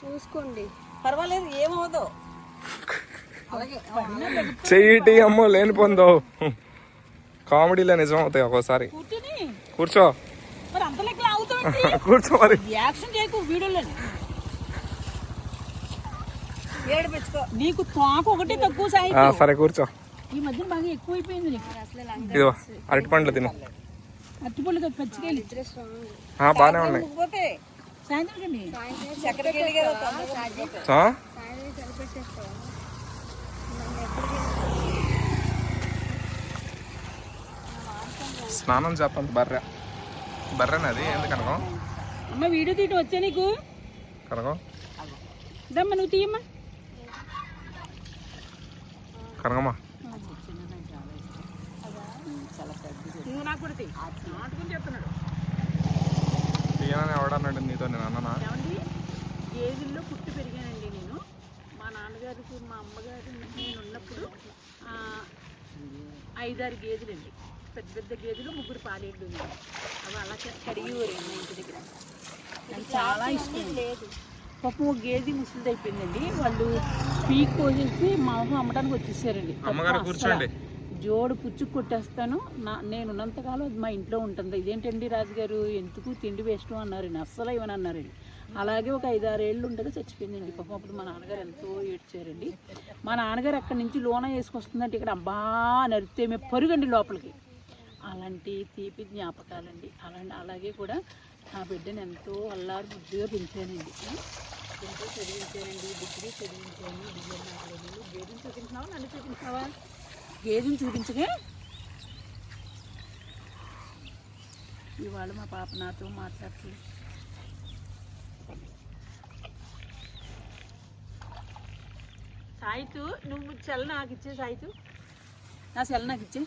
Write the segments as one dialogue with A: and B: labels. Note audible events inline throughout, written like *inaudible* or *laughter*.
A: చూసుకోండి.
B: పర్వాలేదు ఏమవుదో అలాగే
C: చెయ్యిటి అమ్మో లేని పొందో. కామెడీలో నిజం అవుతాయి ఒక్కోసారి. కూర్చో. కూర్చో మరి. *laughs*
B: నీకు తోక ఒకటి తక్కువ సాయి
C: సరే కూర్చో.
B: ఈ మధ్యన బాగా ఎక్కువైపోయింది నీకు.
C: ఇదిగో అరటి పండ్లు తిను.
B: పచ్చికాయలు
A: నిద్ర స్ట్రాంగ్
C: ఆ, బాగానే ఉన్నాయి. స్నానం చేస్తాను బర్రె. బర్రెనది ఏంది కనకం?
B: అమ్మ వీడియో తీయటం వచ్చా నీకు?
C: కనకం?
B: దమ్మ నువ్వు తీయమ్మా.
C: కనకమ్మా.
B: నువ్వు నాకు కూడా చెప్తున్నాడు
C: తీయనని ఎవడన్నాడు నీతో నేను అన్ననా?
B: ఏమండి? గేదెల్లో పుట్టి పెరిగానండి నేను. మా నాన్నగారికి మా అమ్మగారు నేను ఉన్నప్పుడు ఆ, ఐదారు గేదెలండి. పెద్ద పెద్ద గేదెలు ముగ్గురు పాలేళ్ళు ఉన్నాయి. అవి అలా కడిగి మా ఇంటి దగ్గర. నాకు చాలా ఇష్టం లేదు. పాపం ఒక గేదె ముసలిది అయిపోయిందండి. వాళ్ళు పీక్ కోసేసి మాంసం అమ్మడానికి వచ్చేసారండి.
C: అమ్మగారు
B: అసలు
C: కూర్చోండి.
B: జోడు పుచ్చుకు కొట్టేస్తాను. నా నేను ఉన్నంతకాలం అది మా ఇంట్లో ఉంటుంది. ఇదేంటండి రాజుగారు? ఎందుకు తిండి వేస్ట్ అన్నారు అస్సలు ఇవని అన్నారండి అలాగే ఒక ఐదారు ఏళ్ళు ఉండగా చచ్చిపోయిందండి. పాపం అప్పుడు మా నాన్నగారు ఎంతో ఏడ్చారండి. మా నాన్నగారు అక్కడి నుంచి లోన వేసుకొస్తుందంటే ఇక్కడ అబ్బా నరితే మేము పరుగండి లోపలికి. అలాంటి తీపి జ్ఞాపకాలండి. అలాంటి అలాగే కూడా నా బిడ్డను ఎంతో అల్లారు బుద్ధిగా పెంచానండి. ఎంతో చదివించానండి. డిగ్రీ చదివించాను. డిగ్రీ నాకు గేదెని చూపించినావా నన్ను చూపించినావా గేదెని చూపించగా ఇవాళ మా పాప నాతో మాట్లాడుతుంది సాయితు నువ్వు సెల్ నాకు ఇచ్చే సాయితు? నా సెల్ నాకు ఇచ్చే?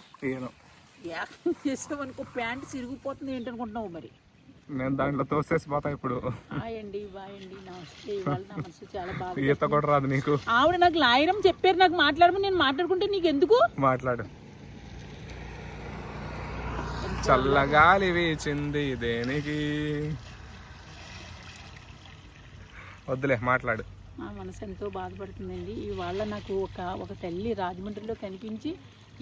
B: యాక్షన్ చేసావనుకో ప్యాంట్ సిరిగిపోతుంది ఏంటనుకుంటున్నావు మరి?
C: నేను దాంట్లో తోసేసి పోతా ఇప్పుడు.
B: హాయ్ అండి బాయ్ అండి నమస్తే. ఇవాళ నా మనసు చాలా బాగా
C: ఈత కూడా రాదు నీకు.
B: ఆవిడ నాకు లాయరం చెప్పారు నాకు మాట్లాడమని నేను మాట్లాడుకుంటే నీకు ఎందుకు
C: మాట్లాడు. చల్లగాలి వీచింది దేనికి? వద్దులే మాట్లాడు.
B: నా మనసు ఎంతో బాధపడుతుందండి. ఇవాళ నాకు ఒక ఒక తల్లి రాజమండ్రిలో కనిపించి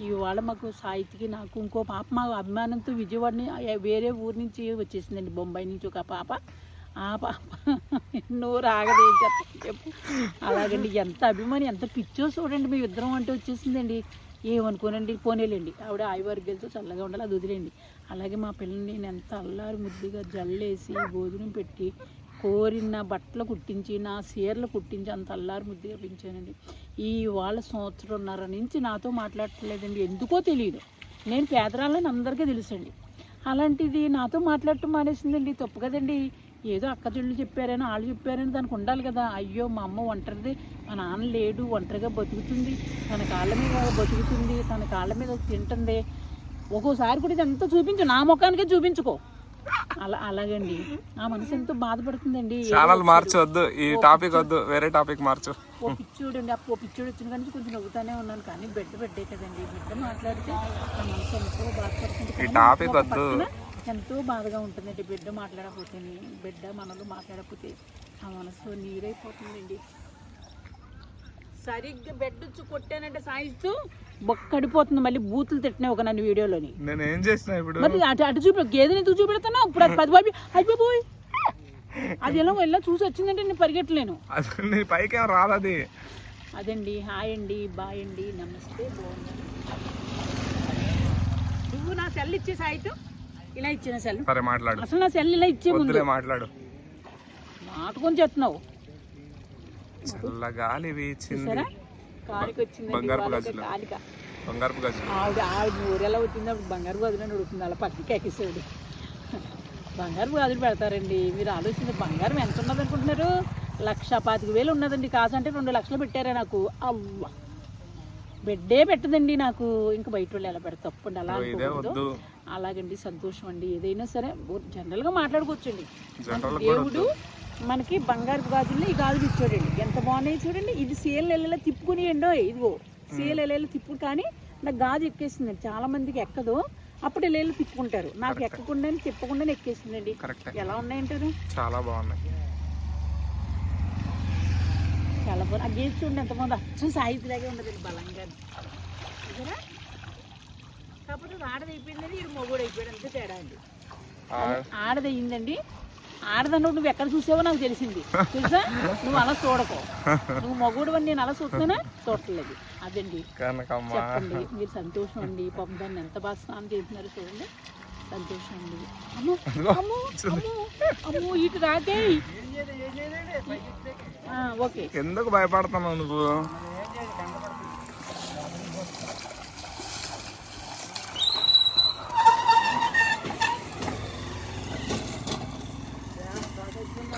B: ఇవాళ మాకు సాహిత్యకి నాకు ఇంకో పాప మా అభిమానంతో విజయవాడని వేరే ఊరు నుంచి వచ్చేసిందండి. బొంబాయి నుంచి ఒక పాప. ఆ పాప ఎన్నో రాగదే చెప్పు. అలాగండి ఎంత అభిమాని ఎంత పిచ్చో చూడండి మీ ఇద్దరం అంటే వచ్చేసిందండి. ఏమనుకోనండి పోనేలేండి. ఆవిడ ఆయువర్గలతో చల్లగా ఉండాలి అది వదిలేండి అలాగే మా పిల్లల్ని నేను ఎంత అల్లారు ముద్దుగా జల్లేసి భోజనం పెట్టి కోరిన బట్టలు కుట్టించి నా చీరలు కుట్టించి అంత అల్లారు ముద్దుగా పెంచానండి ఈ వాళ్ళ సంవత్సరంన్నర నుంచి నాతో మాట్లాడట్లేదండి. ఎందుకో తెలియదు నేను పేదరాలని అందరికీ తెలుసండి. అలాంటిది నాతో మాట్లాడటం మానేసిందండి. తప్పు కదండి. ఏదో అక్క చెప్పారని వాళ్ళు చెప్పారని దానికి ఉండాలి కదా. అయ్యో మా అమ్మ ఒంటరిది. మా నాన్న లేడు ఒంటరిగా బతుకుతుంది. తన కాళ్ళ మీద బతుకుతుంది. తన కాళ్ళ మీద తింటుంది. ఒక్కోసారి కూడా ఇదంతా చూపించు. నా ముఖానికే చూపించుకో. అలా అలాగండి. నా మనసు ఎంతో బాధపడుతుందండి.
C: ఛానల్ మార్చొద్దు ఈ టాపిక్ వద్దు వేరే టాపిక్ మార్చు.
B: ఓ పిచ్చోడు అండి ఓ పిచ్చోడు వచ్చిన కానీ కొంచెం నవ్వుతానే ఉన్నాను కానీ బిడ్డ బిడ్డే కదండి. బిడ్డ మాట్లాడితే నా మనసు ఎంతో బాధపడుతుంది.
C: ఈ టాపిక్ వద్దు.
B: ఎంతో బాధగా ఉంటుందండి బిడ్డ మాట్లాడకపోతే బిడ్డ మనలో మాట్లాడకపోతే. ఆ మనసు నీరైపోతుందండి. సరిగ్గా బెడ్ వచ్చి కొట్టానంటే సాయిస్తూ బొక్కడిపోతుంది మళ్ళీ బూతులు తిట్టినా ఒక నన్ను వీడియోలోని.
C: నేను ఏం చేసిన ఇప్పుడు?
B: మరి అటు అటు చూపి గేదెని ఎందుకు చూపెడుతున్నావు ఇప్పుడు అది పది బాబి అయిపోయి అది ఎలా వెళ్ళా చూసి వచ్చిందంటే నేను పరిగెట్టలేను
C: అసలు నీ పైకి ఏం రాదు అది.
B: అదండి హాయ్ అండి బాయ్ అండి నమస్తే నువ్వు నా సెల్ ఇచ్చే సాయితో ఇలా ఇచ్చిన సెల్?
C: సరే మాట్లాడు.
B: అసలు నా సెల్ ఇలా ఇచ్చే ముందు.
C: మాట్లాడు.
B: నాటుకొని చెప్తున్నావు
C: చల్లగాలి వీచింది
B: కాలికి వచ్చిందండి
C: బంగారపు గాజులు.
B: కాలిక
C: బంగారపు
B: ఆవిడ ఆవిడ అప్పుడు బంగారు గాజులు ఉడుకుతుంది అలా పక్కకి ఎక్కేసాడు బంగారు గాజులు పెడతారండి. మీరు ఆలోచించి బంగారం ఎంత ఉన్నది అనుకుంటున్నారు? లక్ష పాతిక వేలు ఉన్నదండి కాసు అంటే రెండు లక్షలు పెట్టారే నాకు. అవ్వ. బెడ్డే పెట్టదండి నాకు. ఇంకా బయట వాళ్ళు ఎలా పెడతా తప్పండి అలా అలాగండి సంతోషం అండి. ఏదైనా సరే జనరల్గా మాట్లాడుకోవచ్చండి. దేవుడు మనకి బంగారు గాజుల్ని ఈ గాజులు ఇచ్చాడండి. ఎంత బాగున్నాయి చూడండి. ఇది సేల్ నెలలో తిప్పుకుని ఎండో ఇదిగో. సేల్ నెలలో తిప్పుడు కానీ నాకు గాజు ఎక్కేసిందండి. చాలా మందికి ఎక్కదు. అప్పుడు ఎల్లేళ్ళు తిప్పుకుంటారు. నాకు ఎక్కకుండా తిప్పకుండా ఎక్కేసిందండి. ఎలా ఉన్నాయంటారు?
C: చాలా బాగున్నాయి.
B: కలప ఆ గేట్ చూడండి ఎంతమంది అచ్చు సాహిత్యలాగే ఉండదండి బలంగా. కాకపోతే ఆడది అయిపోయిందని ఇది మొగుడు అయిపోయాడు అంతే తేడా అండి. ఆడది అయ్యిందండి ఆడదన్నప్పుడు నువ్వు ఎక్కడ చూసావో నాకు తెలిసింది. తెలుసా నువ్వు అలా చూడకు. నువ్వు మగుడు అని నేను అలా చూస్తున్నానా? చూడట్లేదు. అదండి. చెప్పండి. మీరు సంతోషం అండి పాపం దాన్ని ఎంత బాగా స్నానం చేస్తున్నారు చూడండి. సంతోషం అండి అమ్మో అమ్మో అమ్మో అమ్మో ఇటు రాకే ఓకే.
C: ఎందుకు భయపడుతున్నావు నువ్వు?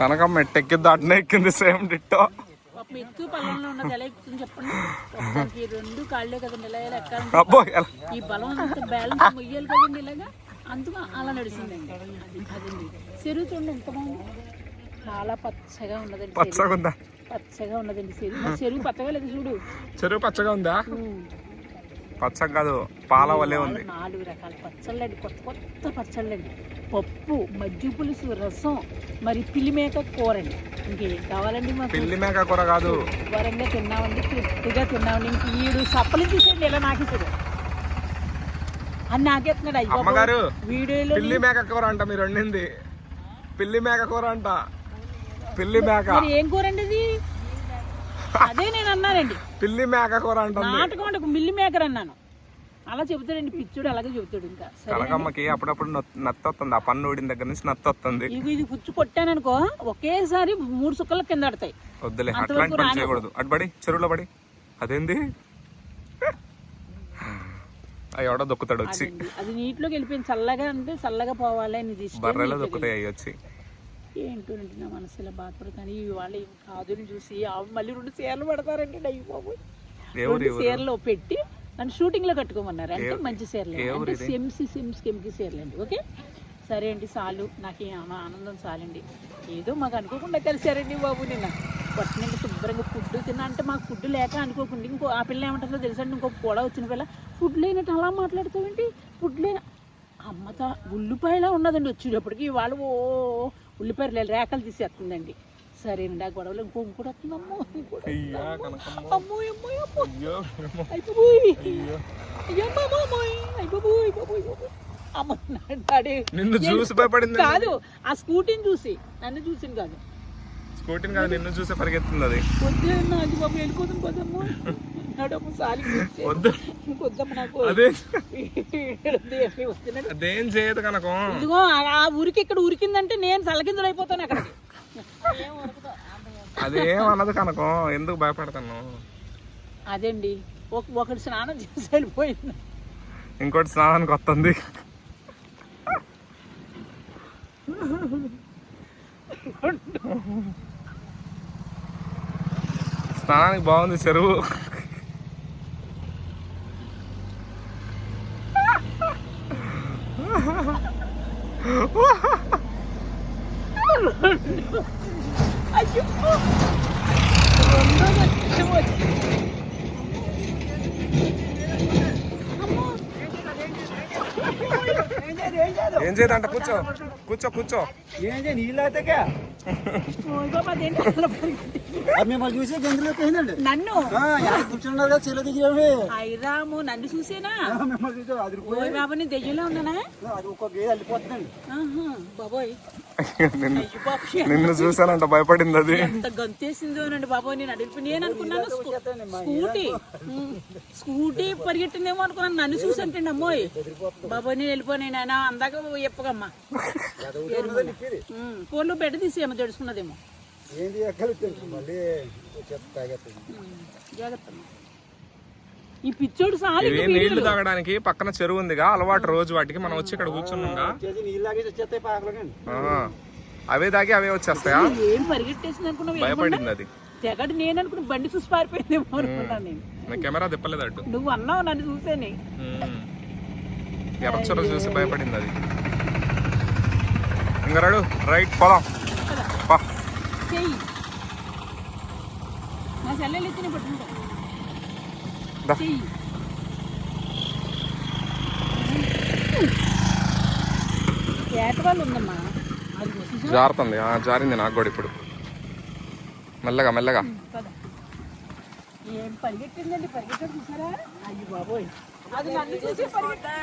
C: కనకమ్మ ఎట్టెక్కిద్ది అట్నే ఎక్కింది సేమ్ డిట్టో
B: ఉన్నది ఎలా ఎక్కుతుంది చెప్పండి. రెండు కాళ్ళే కదండి ఈ బలం అంత బ్యాలెన్స్ మొయ్యాలి కదండి ఇలాగా? అందుకు అలా నడిచిందండి. అదండి చెరువు చూడండి ఎంత బాగుంది. చాలా పచ్చగా ఉన్నదండి.
C: పచ్చగా ఉందా?
B: పచ్చగా ఉన్నదండి చెరువు. చెరువు పచ్చగా లేదు చూడు?
C: చెరువు పచ్చగా ఉందా. పచ్చగా కాదు పాల వలే ఉంది.
B: నాలుగు- నాలుగు రకాల పచ్చళ్ళండి. కొత్త కొత్త పచ్చళ్ళండి. పప్పు మజ్జి పులుసు రసం మరి పిల్లిమేక కూర అండి ఇంకేం కావాలండి మాకు?
C: పిల్లి మేక కూర కాదు.
B: వరంగా తిన్నామండి తృప్తిగా తిన్నామండి. ఇంక ఈడు సప్పలు తీసేయండి ఇలా నాకేసాడు అని నాకేస్తున్నాడు అయ్యో
C: అమ్మగారు
B: వీడియోలో
C: పిల్లి మేక కూర అంట మీరు వండింది. పిల్లి మేక కూర అంట. పిల్లి మేక
B: మరి ఏం కూర అండి ఇది? అదే నేను అన్నానండి.
C: పిల్లి మేక కూర అంటుంది.
B: నాటకం అంటే మిల్లి మేకర్ అన్నాను. అలా చెబుతాడండి పిచ్చుడు అలాగే చెబుతాడు ఇంకా.
C: కనకమ్మకి అప్పుడప్పుడు నొత్- నత్త వస్తుంది ఆ పన్ను ఊడిన దగ్గర నుంచి నత్త వస్తుంది
B: ఇవి ఇది పుచ్చు కొట్టాననుకో ఒకేసారి మూడు సుక్కల కింద పడతాయి
C: వద్దులే అట్లాంటి పని. చేయకూడదు. అటు పడి చెరువులో పడి. అదేంది? ఎవడో దొక్కుతాడు వచ్చి.
B: అది నీటిలోకి వెళ్ళిపోయింది. చల్లగా అంటే చల్లగా పోవాలి అని ఇది.
C: బర్రెలో దొక్కుతాయి అవి వచ్చి.
B: ఏంటోనండి నా మనసు ఇలా బాధపడతాను. ఇవాళ కాదుని చూసి మళ్ళీ రెండు చీరలు పడతారండి అయ్యి బాబు రెండు చీరలు పెట్టి నన్ను షూటింగ్లో కట్టుకోమన్నారు. అంటే మంచి చీరలు.
C: ఏ
B: అంటే సెమ్సి సెమ్స్ కెమ్కి చీరలు అండి ఓకే సరే అండి చాలు. నాకు ఆనందం చాలండి. ఏదో మాకు అనుకోకుండా కలిసారండి బాబు నిన్న. పట్టినండి శుభ్రంగా ఫుడ్ తిన్నా. అంటే మాకు ఫుడ్ లేక అనుకోకుండా ఇంకో ఆ పిల్ల ఏమంటుందో తెలుసండి? ఇంకో కూడా వచ్చిన పిల్ల. ఫుడ్ లేనట్టు అలా మాట్లాడుతావేంటి? ఫుడ్ లేన అమ్మత ఉల్లిపాయలా ఉన్నదండి. వచ్చేటప్పటికి ఇవాళ ఓ ఉల్లిపాయలు రేఖలు తీసేస్తుందండి. సరేనండి ఆ గొడవలు ఇంకో ఇంకోటి వస్తుంది. అమ్మో అయిపోయి అయిపోయి అయిపోయి
C: నిన్ను చూసి భయపడింది
B: కాదు ఆ స్కూటీని చూసి. నన్ను చూసింది కాదు.
C: స్కూటీని కాదు నిన్ను చూసి పరిగెత్తుంది అది.
B: వద్దు నాకు బాబు వెళ్ళిపోతుంది పోదమ్మ. నడమ్మ సాలి
C: వద్దు.
B: వద్దమ్మ నాకు.
C: అదే. చేయదు కనకం.
B: ఇదిగో ఆ- ఉరికి ఇక్కడ ఉరికిందంటే నేను తలకిందులు అయిపోతాను అక్కడ ఏం ఉరకదు.
C: అదేం అన్నది కనకం. ఎందుకు భయపడతాను
B: అదేండి ఒక ఒకటి స్నానం చేసి వెళ్ళిపోయింది.
C: ఇంకోటి స్నానానికి వస్తుంది. స్నానానికి బాగుంది చెరువు
B: అయ్యో రెండో లక్షం వచ్చింది. అమ్మో.
C: ఏం చేయదంట కూర్చో. కూర్చో కూర్చో.
D: ఏంటి నీళ్ళు అయితే మిమ్మల్ని చూసి పోయిందండి
B: నన్ను
D: కూర్చున్నారు కదా చెల్ల
B: నన్ను చూసేనా?
D: మిమ్మల్ని చూసి అది
B: ఓయ్ బాబా నేను దెయ్యంలో ఉన్నానా?
D: అది ఒక గేదె
B: ఆహా, బాబోయ్.
C: నిన్ను చూసానంట భయపడింది అది.
B: ఎంత గంతేసిందోనండి బాబోయ్ నేను అడిగి నేను అనుకున్నాను స్కూ- స్కూటీ. స్కూటీ పరిగెట్టిందేమో అనుకున్నాను నన్ను చూసంటండి అమ్మోయ్. బాబోయ్ నేను వెళ్ళిపోయి నాయన అందాక చెప్పగమ్మా ఫోన్లో బెడ్ తీసేయమ్మ తెలుసుకున్నదేమో.
D: ఏంటి ఎక్కడ తెలుసు మళ్ళీ
B: జాగ్రత్త. ఈ పిచ్చోడు సాలి
C: ఇవి నీళ్ళు తాగడానికి పక్కన చెరువు ఉందిగా అలవాటు రోజు వాటికి మనం వచ్చి ఇక్కడ కూర్చున్నాగా. అవే తాగి అవే వచ్చేస్తాయా?
B: ఏం పరిగెట్టేసింది అనుకున్నావు
C: భయపడింది అది.
B: తెగడు నేను అనుకున్న బండి చూసి పారిపోయిందేమో అనుకున్నాను నేను.
C: నా కెమెరా తిప్పలేదు అడ్డు
B: నువ్వు అన్నావు నన్ను చూసేని.
C: ఎర్రచొర చూసి భయపడింది అది. ఇంకా రాడు రైట్ పోదాం. పా
B: చెయ్యి. నా పట్టుకుంటా. చెయ్యి.
C: జారుతుంది. ఆ, జారింది నాకు కూడా ఇప్పుడు. మెల్లగా మెల్లగా.
B: ఏం పరిగెట్టిందండి? చూసారా? అయ్యి బాబోయ్. అది నన్ను చూసి పరిగెట్టింది